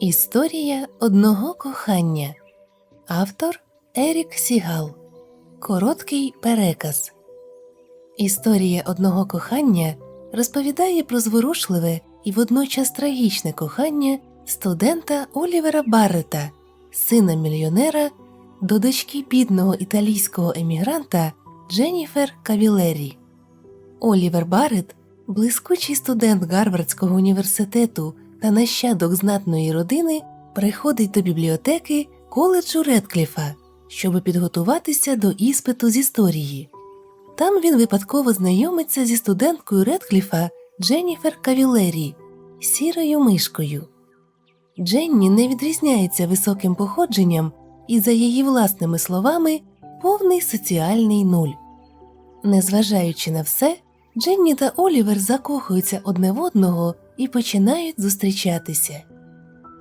Історія одного кохання. Автор Ерік Сігал. Короткий переказ. Історія одного кохання розповідає про зворушливе і водночас трагічне кохання студента Олівера Баррета, сина мільйонера, до дочки бідного італійського емігранта Дженніфер Кавілері. Олівер Баррет, блискучий студент Гарвардського університету та нащадок знатної родини, приходить до бібліотеки коледжу Редкліфа, щоб підготуватися до іспиту з історії. Там він випадково знайомиться зі студенткою Редкліфа Дженніфер Кавілері, сірою мишкою. Дженні не відрізняється високим походженням і, за її власними словами, повний соціальний нуль. Незважаючи на все, Дженні та Олівер закохуються одне в одного і починають зустрічатися.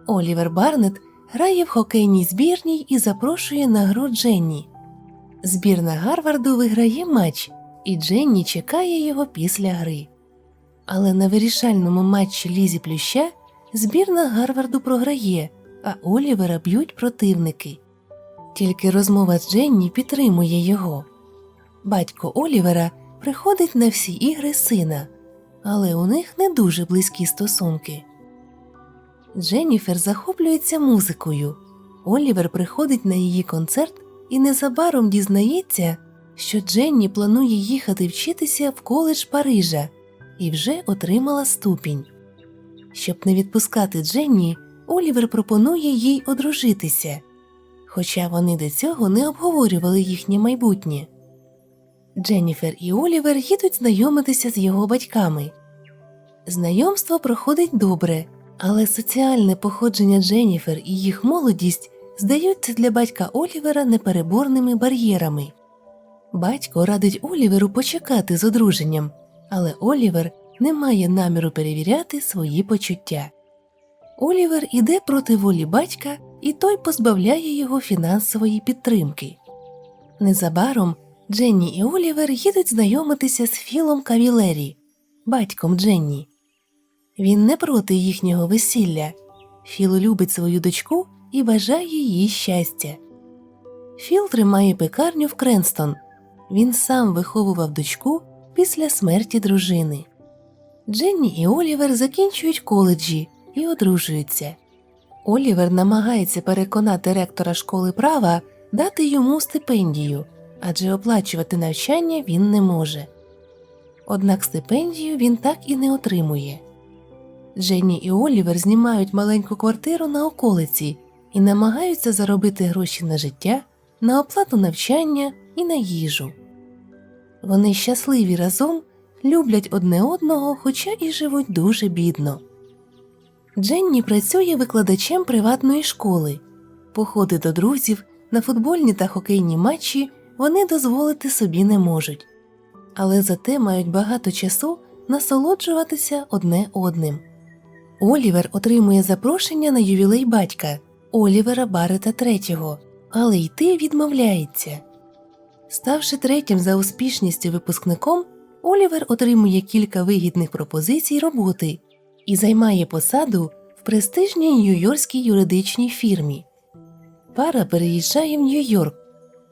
Олівер Барнет грає в хокейній збірній і запрошує на гру Дженні. Збірна Гарварду виграє матч, і Дженні чекає його після гри. Але на вирішальному матчі Лізі Плюща збірна Гарварду програє, а Олівера б'ють противники. Тільки розмова з Дженні підтримує його. Батько Олівера приходить на всі ігри сина, але у них не дуже близькі стосунки. Дженніфер захоплюється музикою. Олівер приходить на її концерт і незабаром дізнається, що Дженні планує їхати вчитися в коледж Парижа і вже отримала ступінь. Щоб не відпускати Дженні, Олівер пропонує їй одружитися, хоча вони до цього не обговорювали їхнє майбутнє. Дженніфер і Олівер їдуть знайомитися з його батьками. Знайомство проходить добре, але соціальне походження Дженніфер і їх молодість здаються для батька Олівера непереборними бар'єрами. Батько радить Оліверу почекати з одруженням, але Олівер не має наміру перевіряти свої почуття. Олівер іде проти волі батька, і той позбавляє його фінансової підтримки. Незабаром Дженні і Олівер їдуть знайомитися з Філом Кавілері, батьком Дженні. Він не проти їхнього весілля. Філ любить свою дочку і бажає їй щастя. Філ тримає пекарню в Кренстон. Він сам виховував дочку після смерті дружини. Дженні і Олівер закінчують коледжі і одружуються. Олівер намагається переконати ректора школи права дати йому стипендію, адже оплачувати навчання він не може. Однак стипендію він так і не отримує. Дженні і Олівер знімають маленьку квартиру на околиці і намагаються заробити гроші на життя, на оплату навчання і на їжу. Вони щасливі разом, люблять одне одного, хоча і живуть дуже бідно. Дженні працює викладачем приватної школи, походи до друзів на футбольні та хокейні матчі вони дозволити собі не можуть, але зате мають багато часу насолоджуватися одне одним. Олівер отримує запрошення на ювілей батька Олівера Барета III, але йти відмовляється. Ставши третім за успішністю випускником, Олівер отримує кілька вигідних пропозицій роботи і займає посаду в престижній нью-йоркській юридичній фірмі. Пара переїжджає в Нью-Йорк.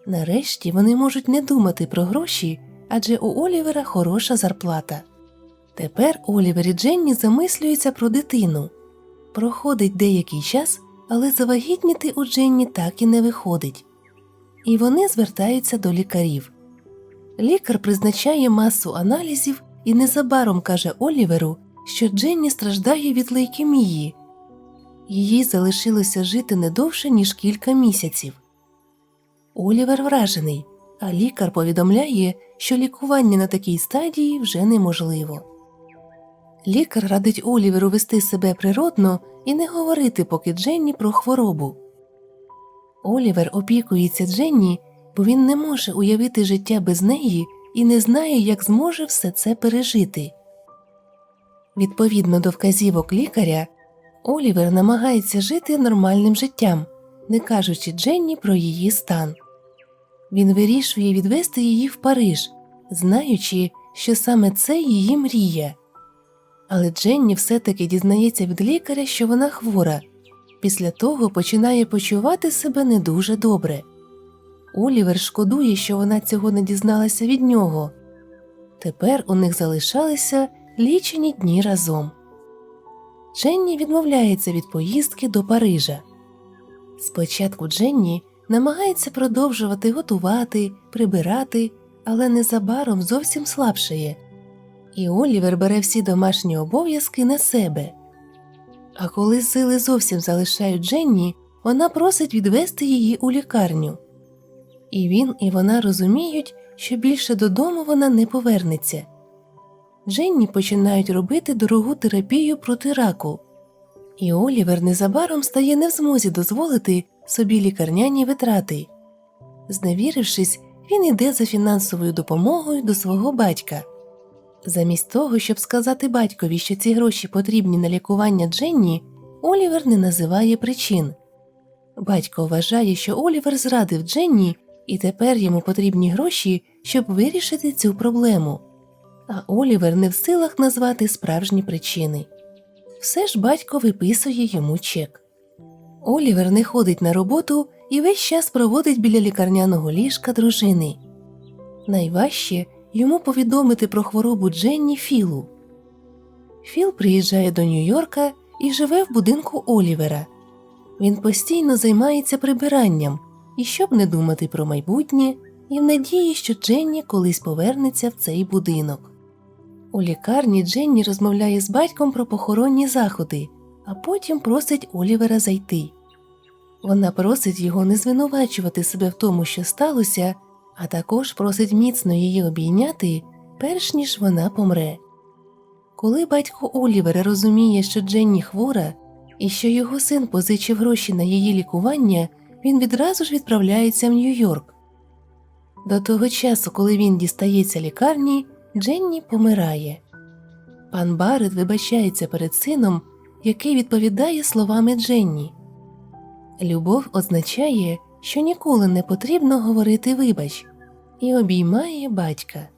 Нарешті вони можуть не думати про гроші, адже у Олівера хороша зарплата. Тепер Олівер і Дженні замислюються про дитину. Проходить деякий час, але завагітніти у Дженні так і не виходить. І вони звертаються до лікарів. Лікар призначає масу аналізів і незабаром каже Оліверу, що Дженні страждає від лейкемії. Їй залишилося жити не довше, ніж кілька місяців. Олівер вражений, а лікар повідомляє, що лікування на такій стадії вже неможливо. Лікар радить Оліверу вести себе природно і не говорити поки Дженні про хворобу. Олівер опікується Дженні, бо він не може уявити життя без неї і не знає, як зможе все це пережити. Відповідно до вказівок лікаря, Олівер намагається жити нормальним життям, не кажучи Дженні про її стан. Він вирішує відвести її в Париж, знаючи, що саме це її мрія. Але Дженні все таки дізнається від лікаря, що вона хвора, після того починає почувати себе не дуже добре. Олівер шкодує, що вона цього не дізналася від нього. Тепер у них залишалися лічені дні разом. Дженні відмовляється від поїздки до Парижа. Спочатку Дженні намагається продовжувати готувати, прибирати, але незабаром зовсім слабшає. І Олівер бере всі домашні обов'язки на себе. А коли сили зовсім залишають Дженні, вона просить відвести її у лікарню. І він, і вона розуміють, що більше додому вона не повернеться. Дженні починають робити дорогу терапію проти раку, і Олівер незабаром стає не в змозі дозволити собі лікарняні витрати. Зневірившись, він іде за фінансовою допомогою до свого батька. Замість того, щоб сказати батькові, що ці гроші потрібні на лікування Дженні, Олівер не називає причин. Батько вважає, що Олівер зрадив Дженні, і тепер йому потрібні гроші, щоб вирішити цю проблему. А Олівер не в силах назвати справжні причини. Все ж батько виписує йому чек. Олівер не ходить на роботу і весь час проводить біля лікарняного ліжка дружини. Найважче йому повідомити про хворобу Дженні Філу. Філ приїжджає до Нью-Йорка і живе в будинку Олівера. Він постійно займається прибиранням і щоб не думати про майбутнє, і в надії, що Дженні колись повернеться в цей будинок. У лікарні Дженні розмовляє з батьком про похоронні заходи, а потім просить Олівера зайти. Вона просить його не звинувачувати себе в тому, що сталося, а також просить міцно її обійняти, перш ніж вона помре. Коли батько Олівера розуміє, що Дженні хвора і що його син позичив гроші на її лікування, він відразу ж відправляється в Нью-Йорк. До того часу, коли він дістається лікарні, Дженні помирає. Пан Барет вибачається перед сином, який відповідає словами Дженні. Любов означає, що ніколи не потрібно говорити вибач, і обіймає батька.